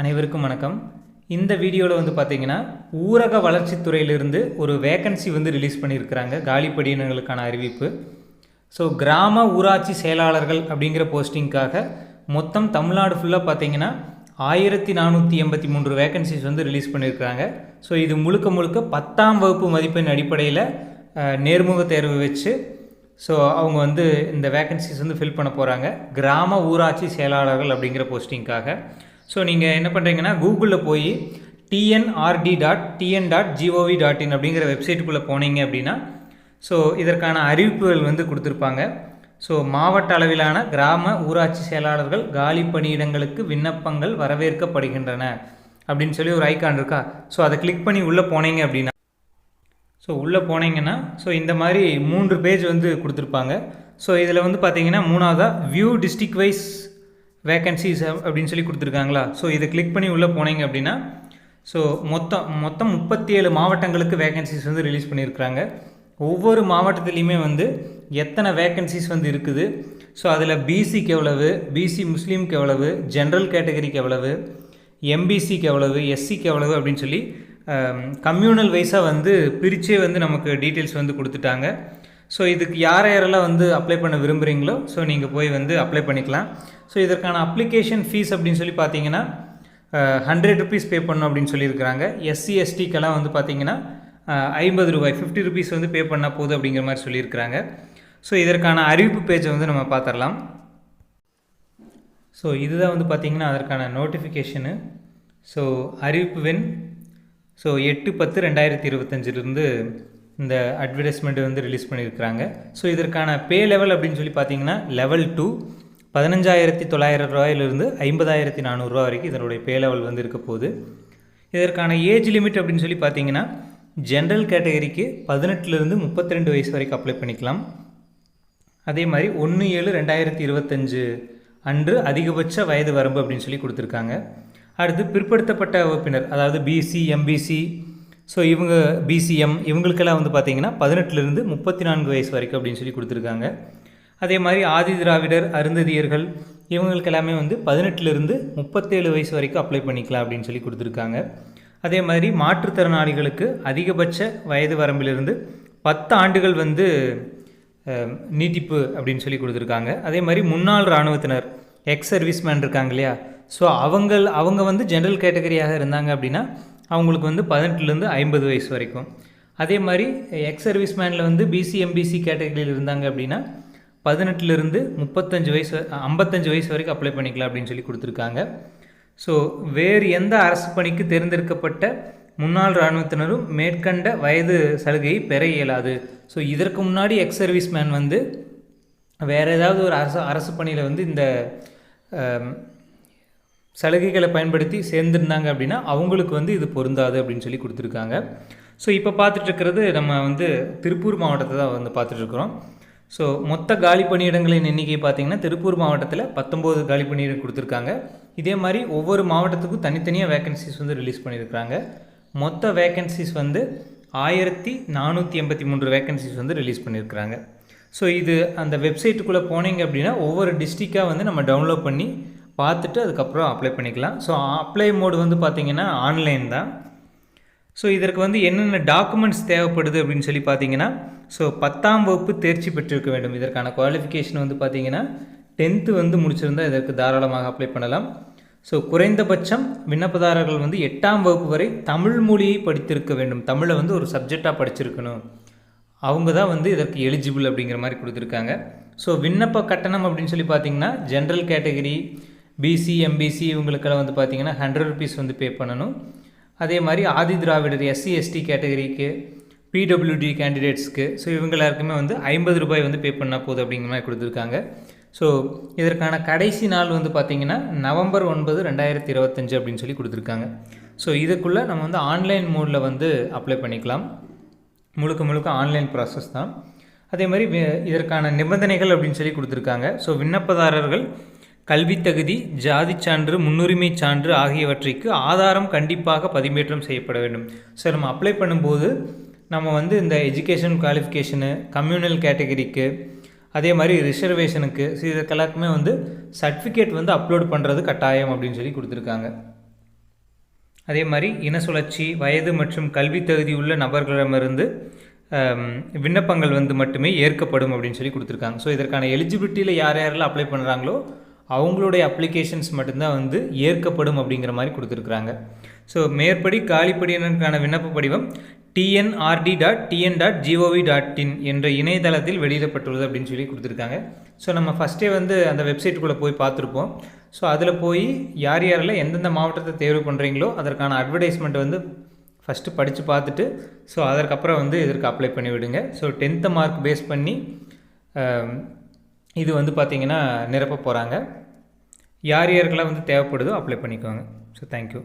அனைவருக்கும் வணக்கம். இந்த வீடியோவில் வந்து பார்த்தீங்கன்னா ஊரக வளர்ச்சித்துறையிலிருந்து ஒரு வேக்கன்சி வந்து ரிலீஸ் பண்ணியிருக்கிறாங்க காலிப்படியினங்களுக்கான அறிவிப்பு. ஸோ கிராம ஊராட்சி செயலாளர்கள் அப்படிங்கிற போஸ்டிங்க்காக மொத்தம் தமிழ்நாடு ஃபுல்லாக பார்த்தீங்கன்னா ஆயிரத்தி நானூற்றி எண்பத்தி மூன்று வேக்கன்சிஸ் வந்து ரிலீஸ் பண்ணியிருக்கிறாங்க. ஸோ இது முழுக்க முழுக்க பத்தாம் வகுப்பு மதிப்பெண் அடிப்படையில் நேர்முக தேர்வு வச்சு ஸோ அவங்க வந்து இந்த வேக்கன்சிஸ் வந்து ஃபில் பண்ண போகிறாங்க கிராம ஊராட்சி செயலாளர்கள் அப்படிங்கிற போஸ்டிங்காக ஸோ நீங்கள் என்ன பண்ணுறீங்கன்னா கூகுளில் போய் TNRD dot TN dot gov dot in அப்படிங்கிற வெப்சைட்டுக்குள்ளே போனீங்க அப்படின்னா ஸோ இதற்கான அறிவிப்புகள் வந்து கொடுத்துருப்பாங்க. ஸோ மாவட்ட அளவிலான கிராம ஊராட்சி செயலாளர்கள் காலி பணியிடங்களுக்கு விண்ணப்பங்கள் வரவேற்கப்படுகின்றன அப்படின்னு சொல்லி ஒரு ஐக்கான் இருக்கா? ஸோ அதை கிளிக் பண்ணி உள்ளே போனீங்க அப்படின்னா ஸோ உள்ளே போனீங்கன்னா ஸோ இந்த மாதிரி மூன்று பேஜ் வந்து கொடுத்துருப்பாங்க. ஸோ இதில் வந்து பார்த்தீங்கன்னா மூணாவதாக வியூ டிஸ்ட்ரிக் வைஸ் வேக்கன்சிஸ் அப்படின்னு சொல்லி கொடுத்துருக்காங்களா? ஸோ இதை கிளிக் பண்ணி உள்ளே போனீங்க அப்படின்னா ஸோ மொத்தம் மொத்தம் முப்பத்தி ஏழு மாவட்டங்களுக்கு வேக்கன்சிஸ் வந்து ரிலீஸ் பண்ணியிருக்கிறாங்க. ஒவ்வொரு மாவட்டத்துலேயுமே வந்து எத்தனை வேக்கன்சிஸ் வந்து இருக்குது? ஸோ அதில் பிசிக்கு எவ்வளவு? பிசி முஸ்லீம்க்கு எவ்வளவு? ஜென்ரல் கேட்டகரிக்கு எவ்வளவு? எம்பிசிக்கு எவ்வளவு? எஸ்சிக்கு எவ்வளவு? அப்படின்னு சொல்லி கம்யூனல் வைஸாக வந்து பிரிச்சே வந்து நமக்கு டீட்டெயில்ஸ் வந்து கொடுத்துட்டாங்க. ஸோ இதுக்கு யார் யாரெல்லாம் வந்து அப்ளை பண்ண விரும்புகிறீங்களோ ஸோ நீங்கள் போய் வந்து அப்ளை பண்ணிக்கலாம். ஸோ இதற்கான அப்ளிகேஷன் ஃபீஸ் அப்படின்னு சொல்லி பார்த்தீங்கன்னா ஹண்ட்ரட் ருபீஸ் பே பண்ணணும் அப்படின்னு சொல்லியிருக்கிறாங்க. எஸ்சி எஸ்டிக்கெல்லாம் வந்து பார்த்தீங்கன்னா ஐம்பது ரூபாய் ஃபிஃப்டி ருபீஸ் வந்து பே பண்ணால் போதும் அப்படிங்கிற மாதிரி சொல்லியிருக்கிறாங்க. ஸோ இதற்கான அறிவிப்பு பேஜை வந்து நம்ம பார்த்துடலாம். ஸோ இதுதான் வந்து பார்த்திங்கன்னா அதற்கான நோட்டிஃபிகேஷனு ஸோ அறிவிப்பு வெண் ஸோ எட்டு பத்து ரெண்டாயிரத்தி இருபத்தஞ்சிலிருந்து இந்த அட்வர்டைஸ்மெண்ட் வந்து ரிலீஸ் பண்ணியிருக்கிறாங்க. ஸோ இதற்கான பே லெவல் அப்படின்னு சொல்லி பார்த்தீங்கன்னா லெவல் டூ பதினஞ்சாயிரத்தி தொள்ளாயிரம் ரூபாயிலிருந்து ஐம்பதாயிரத்தி நானூறுரூவா வரைக்கும் இதனுடைய பே லெவல் வந்து இருக்க போகுது. இதற்கான ஏஜ் லிமிட் அப்படின்னு சொல்லி பார்த்தீங்கன்னா ஜென்ரல் கேட்டகரிக்கு பதினெட்டுலேருந்து முப்பத்தி ரெண்டு வயசு வரைக்கும் அப்ளை பண்ணிக்கலாம். அதே மாதிரி ஒன்று ஏழு ரெண்டாயிரத்தி இருபத்தஞ்சு அன்று அதிகபட்ச வயது வரம்பு அப்படின்னு சொல்லி கொடுத்துருக்காங்க. அடுத்து பிற்படுத்தப்பட்ட வகுப்பினர் அதாவது பிசி எம்பிசி ஸோ இவங்க பிசிஎம் இவங்களுக்கெல்லாம் வந்து பார்த்திங்கன்னா பதினெட்டுலேருந்து முப்பத்தி நான்கு வயசு வரைக்கும் அப்படின்னு சொல்லி கொடுத்துருக்காங்க. அதே மாதிரி ஆதி திராவிடர் அருந்ததியர்கள் இவங்களுக்கு எல்லாமே வந்து பதினெட்டுலேருந்து முப்பத்தேழு வயசு வரைக்கும் அப்ளை பண்ணிக்கலாம் அப்படின்னு சொல்லி கொடுத்துருக்காங்க. அதே மாதிரி மாற்றுத்திறனாளிகளுக்கு அதிகபட்ச வயது வரம்பிலிருந்து பத்து ஆண்டுகள் வந்து நீட்டிப்பு அப்படின்னு சொல்லி கொடுத்துருக்காங்க. அதே மாதிரி முன்னாள் இராணுவத்தினர் எக்ஸ் சர்வீஸ்மேன் இருக்காங்க இல்லையா? ஸோ அவங்கள் அவங்க வந்து ஜென்ரல் கேட்டகரியாக இருந்தாங்க அப்படின்னா அவங்களுக்கு வந்து பதினெட்டுலேருந்து ஐம்பது வயசு வரைக்கும். அதே மாதிரி எக்ஸ் சர்வீஸ் மேனில் வந்து பிசிஎம்பிசி கேட்டகரியில் இருந்தாங்க அப்படின்னா பதினெட்டுலேருந்து முப்பத்தஞ்சு வயசு ஐம்பத்தஞ்சு வயசு வரைக்கும் அப்ளை பண்ணிக்கலாம் அப்படின்னு சொல்லி கொடுத்துருக்காங்க. ஸோ வேறு எந்த அரசு பணிக்கு தேர்ந்தெடுக்கப்பட்ட முன்னாள் இராணுவத்தினரும் மேற்கண்ட வயது சலுகையை பெற இயலாது. ஸோ இதற்கு முன்னாடி எக்ஸ் சர்வீஸ் மேன் வந்து வேறு ஏதாவது ஒரு அரசு அரசு பணியில் வந்து இந்த சலுகைகளை பயன்படுத்தி சேர்ந்துருந்தாங்க அப்படின்னா அவங்களுக்கு வந்து இது பொருந்தாது அப்படின்னு சொல்லி கொடுத்துருக்காங்க. ஸோ இப்போ பார்த்துட்ருக்கிறது நம்ம வந்து திருப்பூர் மாவட்டத்தை தான் வந்து பார்த்துட்ருக்குறோம். ஸோ மொத்த காலி பணியிடங்களின் எண்ணிக்கை பார்த்தீங்கன்னா திருப்பூர் மாவட்டத்தில் பத்தொம்போது காலி பணியிடம் கொடுத்துருக்காங்க. இதே மாதிரி ஒவ்வொரு மாவட்டத்துக்கும் தனித்தனியாக வேகன்சிஸ் வந்து ரிலீஸ் பண்ணியிருக்காங்க மொத்த வேகன்சிஸ் வந்து ஆயிரத்தி நானூற்றி எண்பத்தி மூன்று வேகன்சிஸ் வந்து ரிலீஸ் பண்ணியிருக்கிறாங்க ஸோ இது அந்த வெப்சைட்டுக்குள்ளே போனீங்க அப்படின்னா ஒவ்வொரு டிஸ்ட்ரிக்டாக வந்து நம்ம டவுன்லோட் பண்ணி பார்த்துட்டு அதுக்கப்புறம் அப்ளை பண்ணிக்கலாம். ஸோ அப்ளை மோடு வந்து பார்த்திங்கன்னா ஆன்லைன் தான். ஸோ இதற்கு வந்து என்னென்ன டாக்குமெண்ட்ஸ் தேவைப்படுது அப்படின்னு சொல்லி பார்த்தீங்கன்னா ஸோ பத்தாம் வகுப்பு தேர்ச்சி பெற்றிருக்க வேண்டும். இதற்கான குவாலிஃபிகேஷன் வந்து பார்த்தீங்கன்னா டென்த்து வந்து முடிச்சிருந்தால் இதற்கு தாராளமாக அப்ளை பண்ணலாம். ஸோ குறைந்தபட்சம் விண்ணப்பதாரர்கள் வந்து எட்டாம் வகுப்பு வரை தமிழ் மொழியை படித்திருக்க வேண்டும். தமிழை வந்து ஒரு சப்ஜெக்டாக படிச்சிருக்கணும். அவங்க தான் வந்து இதற்கு எலிஜிபிள் அப்படிங்கிற மாதிரி கொடுத்துருக்காங்க. ஸோ விண்ணப்ப கட்டணம் அப்படின்னு சொல்லி பார்த்தீங்கன்னா ஜென்ரல் கேட்டகரி பிசி எம்பிசி இவங்களுக்கெல்லாம் வந்து பார்த்தீங்கன்னா ஹண்ட்ரட் ருபீஸ் வந்து பே பண்ணணும். அதே மாதிரி ஆதி திராவிடர் எஸ்சி எஸ்டி கேட்டகரிக்கு பிடபிள்யூடி கேண்டிடேட்ஸ்க்கு ஸோ இவங்க எல்லாருக்குமே வந்து ஐம்பது ரூபாய் வந்து பே பண்ணால் போதும் அப்படிங்கிற மாதிரி கொடுத்துருக்காங்க. ஸோ இதற்கான கடைசி நாள் வந்து பார்த்திங்கன்னா நவம்பர் ஒன்பது ரெண்டாயிரத்தி இருபத்தஞ்சு அப்படின்னு சொல்லி கொடுத்துருக்காங்க. ஸோ இதுக்குள்ளே நம்ம வந்து ஆன்லைன் மோடில் வந்து அப்ளை பண்ணிக்கலாம். முழுக்க முழுக்க ஆன்லைன் ப்ராசஸ் தான். அதே மாதிரி இதற்கான நிபந்தனைகள் அப்படின்னு சொல்லி கொடுத்துருக்காங்க. ஸோ விண்ணப்பதாரர்கள் கல்வித்தகுதி ஜாதி சான்று முன்னுரிமை சான்று ஆகியவற்றிற்கு ஆதாரம் கண்டிப்பாக பதிவேற்றம் செய்யப்பட வேண்டும். ஸோ நம்ம அப்ளை பண்ணும்போது நம்ம வந்து இந்த எஜுகேஷன் குவாலிஃபிகேஷனு கம்யூனல் கேட்டகரிக்கு அதே மாதிரி ரிசர்வேஷனுக்கு இதற்கெல்லாருக்குமே வந்து சர்டிஃபிகேட் வந்து அப்லோட் பண்ணுறது கட்டாயம் அப்படின்னு சொல்லி கொடுத்துருக்காங்க. அதே மாதிரி இன சுழற்சி வயது மற்றும் கல்வி தகுதி உள்ள நபர்களிடமிருந்து விண்ணப்பங்கள் வந்து மட்டுமே ஏற்கப்படும் அப்படின்னு சொல்லி கொடுத்துருக்காங்க. ஸோ இதற்கான எலிஜிபிலிட்டியில் யார் யாரெல்லாம் அப்ளை பண்ணுறாங்களோ அவங்களுடைய அப்ளிகேஷன்ஸ் மட்டும்தான் வந்து ஏற்கப்படும் அப்படிங்கிற மாதிரி கொடுத்துருக்குறாங்க. ஸோ மேற்படி காலிப்படியினருக்கான விண்ணப்ப படிவம் TNRD dot TN dot gov dot in என்ற இணையதளத்தில் வெளியிடப்பட்டுள்ளது அப்படின்னு சொல்லி கொடுத்துருக்காங்க. ஸோ நம்ம ஃபஸ்ட்டே வந்து அந்த வெப்சைட்டுக்குள்ளே போய் பார்த்துருப்போம். ஸோ அதில் போய் யார் யாரெல்லாம் எந்தெந்த மாவட்டத்தை தேர்வு பண்ணுறீங்களோ அதற்கான அட்வர்டைஸ்மெண்ட் வந்து ஃபஸ்ட்டு படித்து பார்த்துட்டு ஸோ அதற்கப்புறம் வந்து இதற்கு அப்ளை பண்ணி விடுங்க ஸோ டென்த்து மார்க் பேஸ் பண்ணி இது வந்து பார்த்திங்கன்னா நிரப்ப போகிறாங்க யார் யாருக்கெல்லாம் வந்து தேவைப்படுதோ அப்ளை பண்ணிக்கோங்க. So thank you